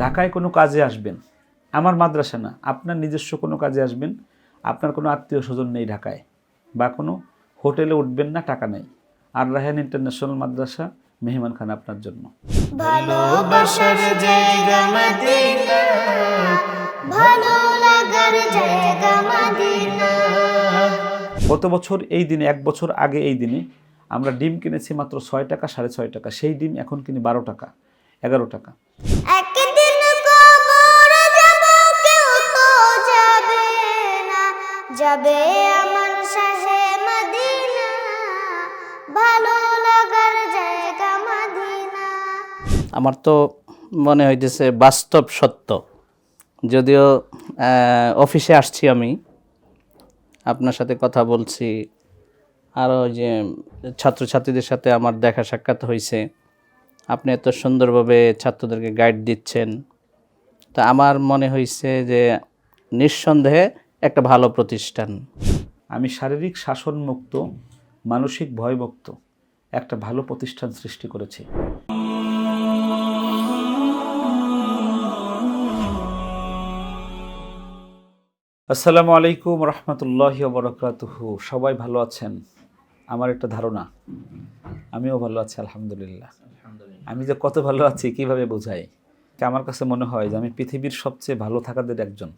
ঢাকায় কোনো কাজে আসবেন আমার মাদ্রাসা না আপনার নিজস্ব কোনো কাজে আসবেন আপনার কোনো আত্মীয় স্বজন নেই ঢাকায় বা কোনো হোটেলে উঠবেন না টাকা নেই। আর রাহান ইন্টারন্যাশনাল মাদ্রাসা মেহমান খান আপনার জন্য। ভালোবাসার জায়গা মদিনা ভালো লাগার জায়গা মদিনা। গত বছর এই দিনে এক বছর আগে এই দিনে আমরা ডিম কিনেছি মাত্র ছয় টাকা সাড়ে ছয় টাকা। সেই ডিম এখন কিনি বারো টাকা এগারো টাকা। যাবে আমার শাহে মদিনা, ভালো লাগার জায়গা মদিনা। আমার তো মনে হইতেছে বাস্তব সত্য। যদিও অফিসে আসছি আমি, আপনার সাথে কথা বলছি আরও যে ছাত্রছাত্রীদের সাথে আমার দেখা সাক্ষাৎ হয়েছে আপনি এত সুন্দরভাবে ছাত্রদেরকে গাইড দিচ্ছেন। তা আমার মনে হয়েছে যে নিঃসন্দেহে একটা ভালো প্রতিষ্ঠান। আমি শারীরিক শাসন মুক্ত মানসিক ভয়মুক্ত একটা ভালো প্রতিষ্ঠান সৃষ্টি করেছি। আসসালামু আলাইকুম রহমতুল্লাহ বরকাতুহু। সবাই ভালো আছেন? আমার একটা ধারণা। আমিও ভালো আছি আলহামদুলিল্লাহ। আমি যে কত ভালো আছি কীভাবে বোঝাই? আমার কাছে মনে হয় যে আমি পৃথিবীর সবচেয়ে ভালো থাকাদের একজন।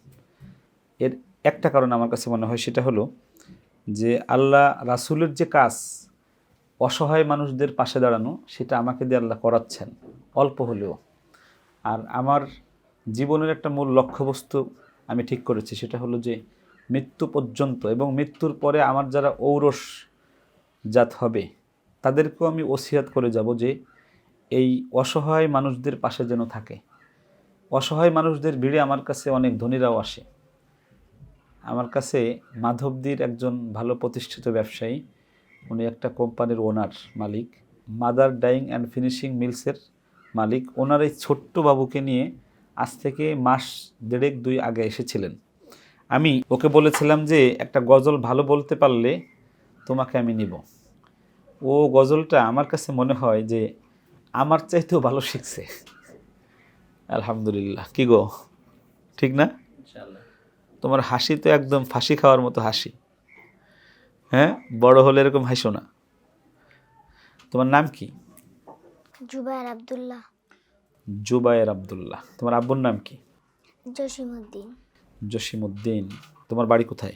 এর একটা কারণ আমার কাছে মনে হয়, সেটা হলো যে আল্লাহ রাসূলের যে কাজ, অসহায় মানুষদের পাশে দাঁড়ানো, সেটা আমাকে দিয়ে আল্লাহ করাচ্ছেন, অল্প হলেও। আর আমার জীবনের একটা মূল লক্ষ্যবস্তু আমি ঠিক করেছি, সেটা হলো যে মৃত্যু পর্যন্ত এবং মৃত্যুর পরে আমার যারা ঔরস জাত হবে, তাদেরকেও আমি ওসিয়াত করে যাব যে এই অসহায় মানুষদের পাশে যেন থাকে। অসহায় মানুষদের ভিড়ে আমার কাছে অনেক ধনীরাও আসে। আমার কাছে মাধবদীর একজন ভালো প্রতিষ্ঠিত ব্যবসায়ী। উনি একটা কোম্পানির ওনার মালিক। মাদার ডাইং অ্যান্ড ফিনিশিং মিলসের মালিক। ওনার এই ছোট্ট বাবুকে নিয়ে আজ থেকে মাস দেড়েক দুই আগে এসেছিলেন। আমি ওকে বলেছিলাম যে, একটা গজল ভালো বলতে পারলে তোমাকে আমি নিব। ও গজলটা আমার কাছে মনে হয় যে, আমার চাইতেও ভালো শিখছে। আলহামদুলিল্লাহ। কি গো? ঠিক না? তোমার হাসি তো একদম ফাঁসি খাওয়ার মতো হাসি। হ্যাঁ? বড় হলে এরকম হাসো না। তোমার নাম কি? জুবাইর আব্দুল্লাহ। জুবায়ের আবদুল্লাহ। তোমার আব্বুর নাম কি? জসিমউদ্দিন। জসিমউদ্দিন। তোমার বাড়ি কোথায়?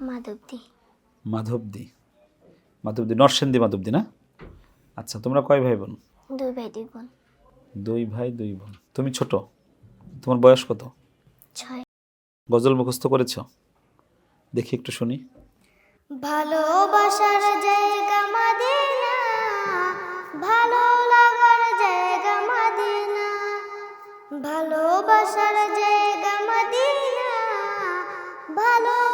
মাধবদী। মাধবদী। মাধবদী নরসেন্দি মাধবদী না? আচ্ছা তোমরা কয় ভাই বোন? দুই ভাই দুই বোন। দুই ভাই দুই বোন। তুমি ছোট? তোমার বয়স কত? ছয়। গজল মুখস্থ করেছ? দেখি একটু শুনি। ভালোবাসার জায়গা মাদিনা, ভালো লাগার জায়গা মাদিনা, ভালোবাসার জায়গা মাদিনা, ভালো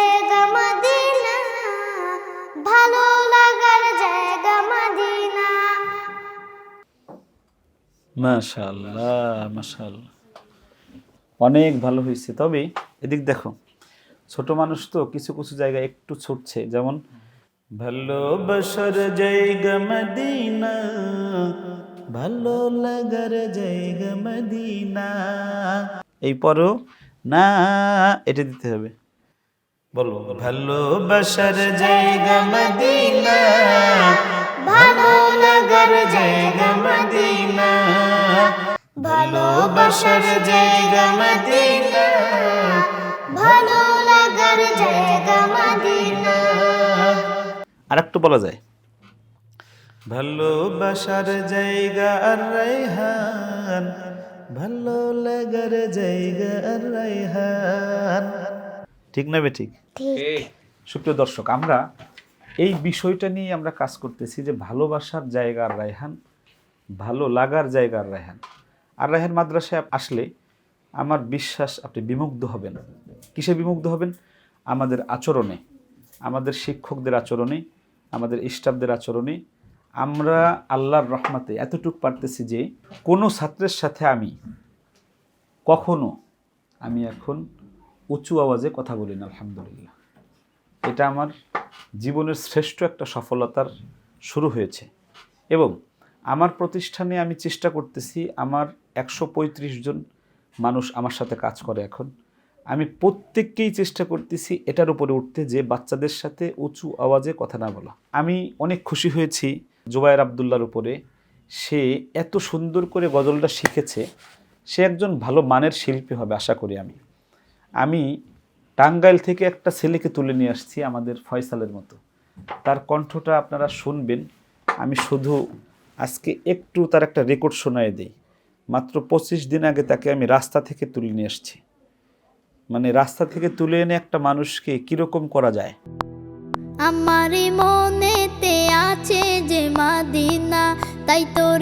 মাশাল্লাহ মাশাল্লাহ অনেক ভালো হয়েছে। তবে এদিক দেখো, ছোট মানুষ তো কিছু কিছু জায়গায় একটু ছুটছে। যেমন ভালোবাসার জায়গা মদিনা, ভালো লাগার জায়গা মদিনা। এই পরও না, এটা দিতে হবে। বলো ভালোবাসার জায়গা মদিনা, ভালো লাগার জায়গা মদিনা। ভালোবাসার জায়গা মদিনা ভালো লাগার জায়গা মদিনা আর একটু বলা যায়। ভালোবাসার জায়গা আর রাইহান ভালো লাগার জায়গা আর রাইহান ঠিক না বে ঠিক। সুপ্রিয় দর্শক আমরা এই বিষয়টা নিয়ে আমরা কাজ করতেছি যে ভালোবাসার জায়গার রায়হান ভালো লাগার জায়গার রায়হান। আর রায়হান মাদ্রাসায় আসলে আমার বিশ্বাস আপনি বিমুগ্ধ হবেন। কিসে বিমুগ্ধ হবেন? আমাদের আচরণে, আমাদের শিক্ষকদের আচরণে, আমাদের স্টাফদের আচরণে। আমরা আল্লাহর রহমাতে এতটুকু পারতেছি যে কোনো ছাত্রের সাথে আমি কখনো, আমি এখন উঁচু আওয়াজে কথা বলি না, আলহামদুলিল্লাহ। এটা আমার জীবনের শ্রেষ্ঠ একটা সফলতার শুরু হয়েছে। এবং আমার প্রতিষ্ঠানে আমি চেষ্টা করতেছি আমার একশো পঁয়ত্রিশ জন মানুষ আমার সাথে কাজ করে এখন। আমি প্রত্যেককেই চেষ্টা করতেছি এটার উপরে উঠতে যে বাচ্চাদের সাথে উঁচু আওয়াজে কথা না বলা। আমি অনেক খুশি হয়েছি জুবায়ের আবদুল্লার উপরে। সে এত সুন্দর করে গজলটা শিখেছে। সে একজন ভালো মানের শিল্পী হবে, আশা করি আমি। আমি টাঙ্গাইল থেকে একটা ছেলেকে তুলে নিয়ে আসছি আমাদের ফয়সালের মতো। তার কণ্ঠটা আপনারা শুনবেন। আমি শুধু আজকে একটু তার একটা রেকর্ড শোনায় দিই। মাত্র পঁচিশ দিন আগে তাকে আমি রাস্তা থেকে তুলে নিয়ে আসছি মানে রাস্তা থেকে তুলে এনে একটা মানুষকে কীরকম করা যায়? আমারই মনেতে আছে যে মাদিনা, তাই তোর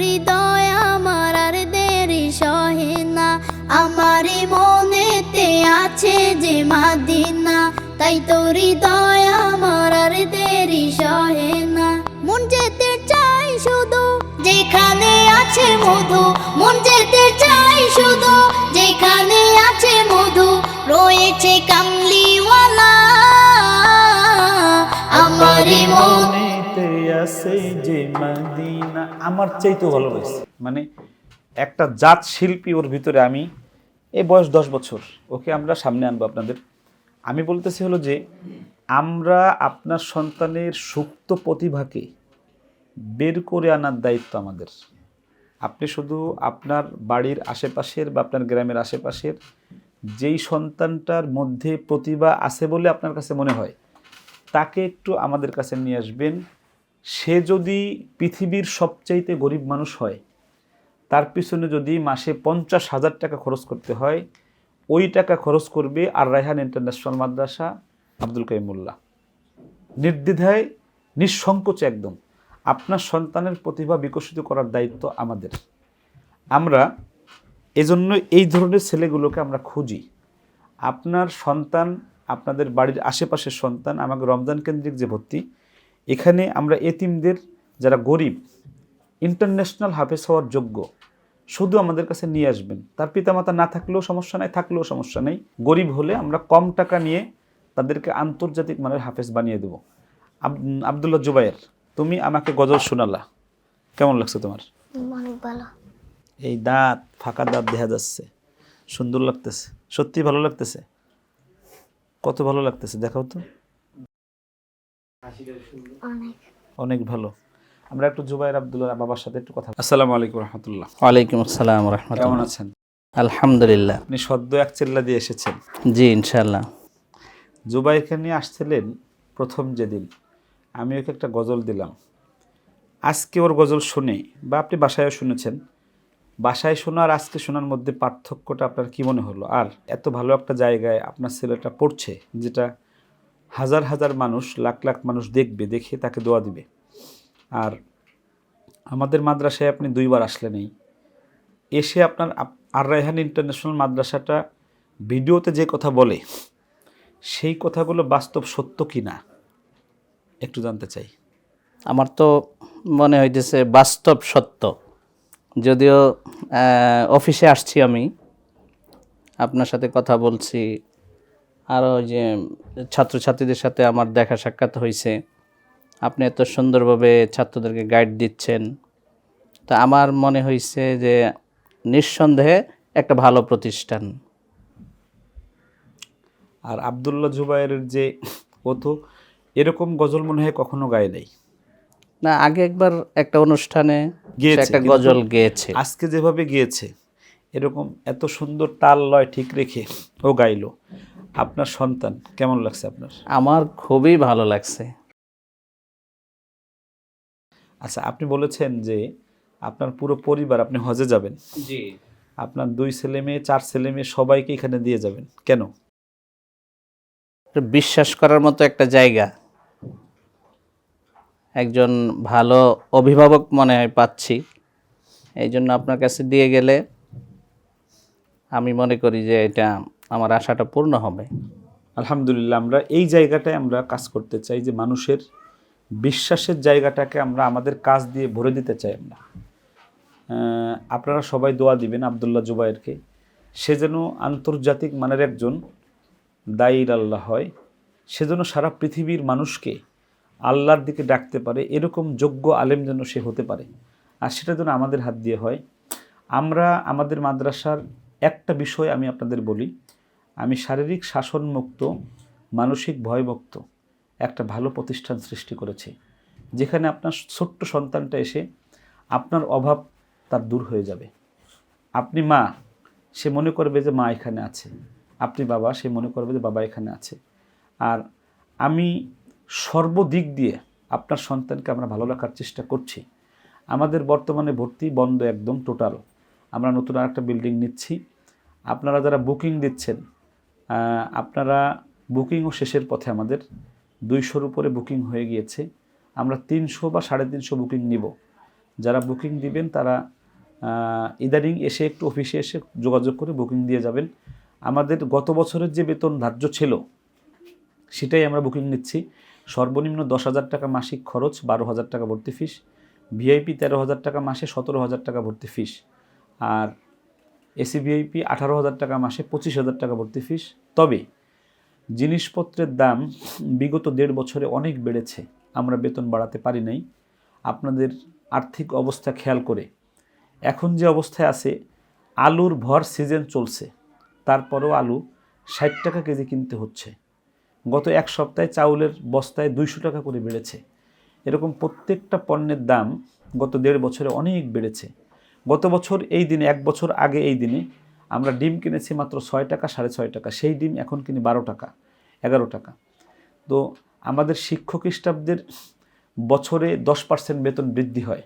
আমার আর দেরি সহে না। আমারই মনেতে আছে যে মাদিনা, তাই তোর হৃদয় আমার আর দেরি সহে না। মন যেতে চাই শুধু যেখানে মধু, মন যেতে চাই শুধু। যেখানে আছে মধু, রয়েছে কামলিওয়ালা। আমারই মনেতে আছে যে মদিনা, আমার চাইতেও ভালো হয়েছে। মানে একটা জাত শিল্পী ওর ভিতরে আমি এই বয়স দশ বছর, ওকে আমরা সামনে আনব আপনাদের। আমি বলতেছি হলো যে, আমরা আপনার সন্তানের সুপ্ত প্রতিভাকে বের করে আনার দায়িত্ব আমাদের। আপনি শুধু আপনার বাড়ির আশেপাশের বা আপনার গ্রামের আশেপাশের যেই সন্তানটার মধ্যে প্রতিভা আছে বলে আপনার কাছে মনে হয়, তাকে একটু আমাদের কাছে নিয়ে আসবেন। সে যদি পৃথিবীর সবচাইতে গরিব মানুষ হয়, তার পিছনে যদি মাসে পঞ্চাশ হাজার টাকা খরচ করতে হয়, ওই টাকা খরচ করবে আর রায়হান ইন্টারন্যাশনাল মাদ্রাসা আব্দুল কাইমুল্লাহ। নির্দ্বিধায়, নিঃসংকোচে একদম। আপনার সন্তানের প্রতিভা বিকশিত করার দায়িত্ব আমাদের। আমরা এজন্য এই ধরনের ছেলেগুলোকে আমরা খুঁজি। আপনার সন্তান, আপনাদের বাড়ির আশেপাশের সন্তান, আমাকে রমজান কেন্দ্রিক যে ভর্তি, এখানে আমরা এতিমদের যারা গরিব, ইন্টারন্যাশনাল হাফেজ হওয়ার যোগ্য, শুধু আমাদের কাছে নিয়ে আসবেন। তার পিতামাতা না থাকলেও সমস্যা নাই, থাকলেও সমস্যা নেই। গরিব হলে আমরা কম টাকা নিয়ে তাদেরকে আন্তর্জাতিক মানের হাফেজ বানিয়ে দেবো। আব- আবদুল্লাহ জুবাইর তুমি আমাকে গজল শোনালা। কেমন লাগছে তোমার? অনেক ভালো। এই দাঁত ফাঁকা দাঁত দেখা যাচ্ছে। সুন্দর লাগতেছে। সত্যি ভালো লাগতেছে? কত ভালো লাগতেছে দেখাও তো। অনেক। অনেক ভালো। আমরা একটু জুবাইর আবদুল্লাহ বাবার সাথে একটু কথা আসসালামু আলাইকুম রহমতুল্লাহ। ওয়ালাইকুম আসসালাম রহমতুল্লাহ। কেমন আছেন? আলহামদুলিল্লাহ। আপনি সদ্য এক চেল্লা দিয়ে এসেছেন। জি ইনশাল্লাহ জুবাইরকে নিয়ে আসছিলেন প্রথম যেদিন। আমি ওকে একটা গজল দিলাম। আজকে ওর গজল শুনে, বা আপনি বাসায়ও শুনেছেন। বাসায় শোনা আর আজকে শোনার মধ্যে পার্থক্যটা আপনার কী মনে হলো? আর এত ভালো একটা জায়গায় আপনার ছেলেটা পড়ছে, যেটা হাজার হাজার মানুষ, লাখ লাখ মানুষ দেখবে, দেখে তাকে দোয়া দিবে। আর আমাদের মাদ্রাসায় আপনি দুইবার আসলেন এই। এসে আপনার আর রায়হান ইন্টারন্যাশনাল মাদ্রাসাটা ভিডিওতে যে কথা বলে, সেই কথাগুলো বাস্তব সত্য কি না? একটু জানতে চাই। আমার তো মনে হইতেছে বাস্তব সত্য। যদিও অফিসে আসছি আমি আপনার সাথে কথা বলছি আরও যে ছাত্রছাত্রীদের সাথে আমার দেখা সাক্ষাৎ হয়েছে আপনি এত সুন্দরভাবে ছাত্রদেরকে গাইড দিচ্ছেন। তা আমার মনে হয়েছে যে নিঃসন্দেহে একটা ভালো প্রতিষ্ঠান। আর আবদুল্লাহ জুবাইরের যে ও তো এরকম গজল মনে হয় কখনো গায়ে নেই। না আগে একবার একটা অনুষ্ঠানে একটা গজল গেয়েছে। আজকে যেভাবে গিয়েছে এরকম এত সুন্দর তাল লয় ঠিক রেখে ও গাইলো। আপনার সন্তান কেমন লাগছে আপনার? আমার খুবই ভালো লাগছে। আচ্ছা আপনি বলেছেন যে আপনার পুরো পরিবার আপনি হজে যাবেন। জি। আপনার দুই ছেলে মেয়ে চার ছেলে মেয়ে সবাইকে এখানে দিয়ে যাবেন। কেন? বিশ্বাস করার মতো একটা জায়গা। একজন ভালো অভিভাবক মনে হয় পাচ্ছি। এই জন্য আপনার কাছে দিয়ে গেলে আমি মনে করি যে এটা আমার আশাটা পূর্ণ হবে। আলহামদুলিল্লাহ, আমরা এই জায়গাটায় আমরা কাজ করতে চাই যে মানুষের বিশ্বাসের জায়গাটাকে আমরা আমাদের কাজ দিয়ে ভরে দিতে চাই আমরা। আপনারা সবাই দোয়া দিবেন আবদুল্লাহ জুবাইরকে। সে যেন আন্তর্জাতিক মানের একজন দায়ীর আল্লাহ হয়, সেজন্য সারা পৃথিবীর মানুষকে আল্লাহর দিকে ডাকতে পারে, এরকম যোগ্য আলেম যেন সে হতে পারে। আর সেটা যেন আমাদের হাত দিয়ে হয়। আমরা আমাদের মাদ্রাসার একটা বিষয় আমি আপনাদের বলি, আমি শারীরিক শাসনমুক্ত, মানসিক ভয়মুক্ত একটা ভালো প্রতিষ্ঠান সৃষ্টি করেছি, যেখানে আপনার ছোট্ট সন্তানটা এসে আপনার অভাব তার দূর হয়ে যাবে। আপনি মা, সে মনে করবে যে মা এখানে আছে। আপনি বাবা, সে মনে করবে যে বাবা এখানে আছে। আর আমি সর্বদিক দিয়ে আপনার সন্তানকে আমরা ভালো রাখার চেষ্টা করছি। আমাদের বর্তমানে ভর্তি বন্ধ একদম টোটাল আমরা নতুন আরেকটা বিল্ডিং নিচ্ছি। আপনারা যারা বুকিং দিচ্ছেন আপনারা বুকিংও শেষের পথে আমাদের। দুইশোর উপরে বুকিং হয়ে গিয়েছে। আমরা তিনশো বা সাড়ে তিনশো বুকিং নিব। যারা বুকিং দিবেন তারা ইদানিং এসে একটু অফিসে এসে যোগাযোগ করে বুকিং দিয়ে যাবেন। আমাদের গত বছরের যে বেতন ধার্য ছিল, সেটাই আমরা বুকিং নিচ্ছি। সর্বনিম্ন দশ হাজার টাকা মাসিক খরচ, বারো হাজার টাকা ভর্তি ফিস ভিআইপি তেরো হাজার টাকা মাসে, সতেরো হাজার টাকা ভর্তি ফিস আর এসি ভিআইপি আঠারো হাজার টাকা মাসে, পঁচিশ হাজার টাকা ভর্তি ফিস তবে জিনিসপত্রের দাম বিগত দেড় বছরে অনেক বেড়েছে, আমরা বেতন বাড়াতে পারি নাই। আপনাদের আর্থিক অবস্থা খেয়াল করে। এখন যে অবস্থায় আছে, আলুর ভর সিজন চলছে। তারপরেও আলু ষাট টাকা কেজি কিনতে হচ্ছে। গত এক সপ্তাহে চাউলের বস্তায় দুইশো টাকা করে বেড়েছে। এরকম প্রত্যেকটা পণ্যের দাম গত দেড় বছরে অনেক বেড়েছে। গত বছর এই দিনে, এক বছর আগে এই দিনে আমরা ডিম কিনেছি মাত্র ছয় টাকা, সাড়ে ছয় টাকা। সেই ডিম এখন কিনি বারো টাকা, এগারো টাকা। তো আমাদের শিক্ষক স্টাফদের বছরে দশ পার্সেন্ট বেতন বৃদ্ধি হয়।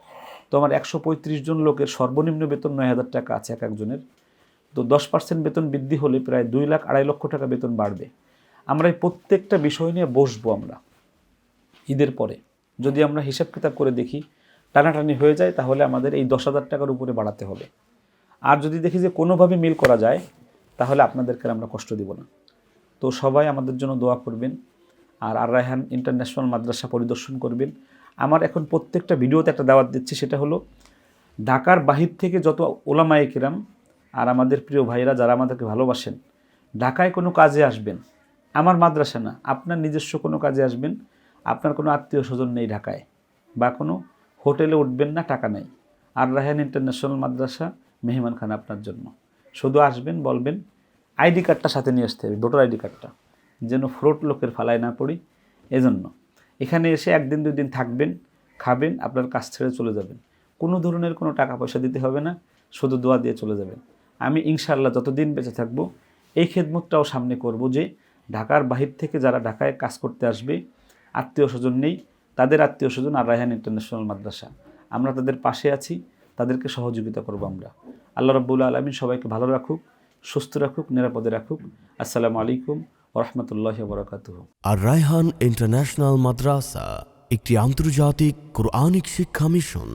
তো আমার একশো পঁয়ত্রিশ জন লোকের সর্বনিম্ন বেতন নয় হাজার টাকা আছে এক একজনের। তো দশ পার্সেন্ট বেতন বৃদ্ধি হলে প্রায় দুই লাখ আড়াই লক্ষ টাকা বেতন বাড়বে। আমরা এই প্রত্যেকটা বিষয় নিয়ে বসবো আমরা ঈদের পরে। যদি আমরা হিসাব কিতাব করে দেখি, টানাটানি হয়ে যায়, তাহলে আমাদের এই দশ হাজার টাকার উপরে বাড়াতে হবে। আর যদি দেখি যে কোনোভাবে মিল করা যায়, তাহলে আপনাদেরকে আমরা কষ্ট দিব না। তো সবাই আমাদের জন্য দোয়া করবেন, আর আর রায়হান ইন্টারন্যাশনাল মাদ্রাসা পরিদর্শন করবেন। আমার এখন প্রত্যেকটা ভিডিওতে একটা দাওয়াত দিচ্ছি, সেটা হলো, ঢাকার বাহির থেকে যত ওলামায়ে কিরাম আর আমাদের প্রিয় ভাইরা যারা আমাদেরকে ভালোবাসেন, ঢাকায় কোনো কাজে আসবেন, আমার মাদ্রাসা না, আপনার নিজস্ব কোনো কাজে আসবেন, আপনার কোনো আত্মীয় স্বজন নেই ঢাকায় বা কোনো হোটেলে উঠবেন না, টাকা নেই। আর রায়হান ইন্টারন্যাশনাল মাদ্রাসা মেহমান খান আপনার জন্য। শুধু আসবেন, বলবেন, আইডি কার্ডটা সাথে নিয়ে আসতে হবে, ভোটার আইডি কার্ডটা, যেন ফ্রোট লোকের ফালায় না পড়ি। এজন্য এখানে এসে একদিন, দুই দিন থাকবেন, খাবেন, আপনার কাজ ছেড়ে চলে যাবেন। কোনো ধরনের কোনো টাকা পয়সা দিতে হবে না, শুধু দোয়া দিয়ে চলে যাবেন। আমি ইনশাল্লাহ যতদিন বেঁচে থাকব, এই খেদমতটাও সামনে করব যে ঢাকার বাহির থেকে যারা ঢাকায় কাজ করতে আসবে, আত্মীয় স্বজন নেই, তাদের আত্মীয় স্বজন আর রায়হান ইন্টারন্যাশনাল মাদ্রাসা। আমরা তাদের পাশে আছি, তাদেরকে সহযোগিতা করব আমরা। আল্লাহ রব্বুল আলমিন সবাইকে ভালো রাখুক, সুস্থ রাখুক, নিরাপদে রাখুক। আসসালামু আলাইকুম ওরহমতুল্লাহ বরকাতুহ। আর রায়হান ইন্টারন্যাশনাল মাদ্রাসা, একটি আন্তর্জাতিক কোরআনিক শিক্ষা মিশন।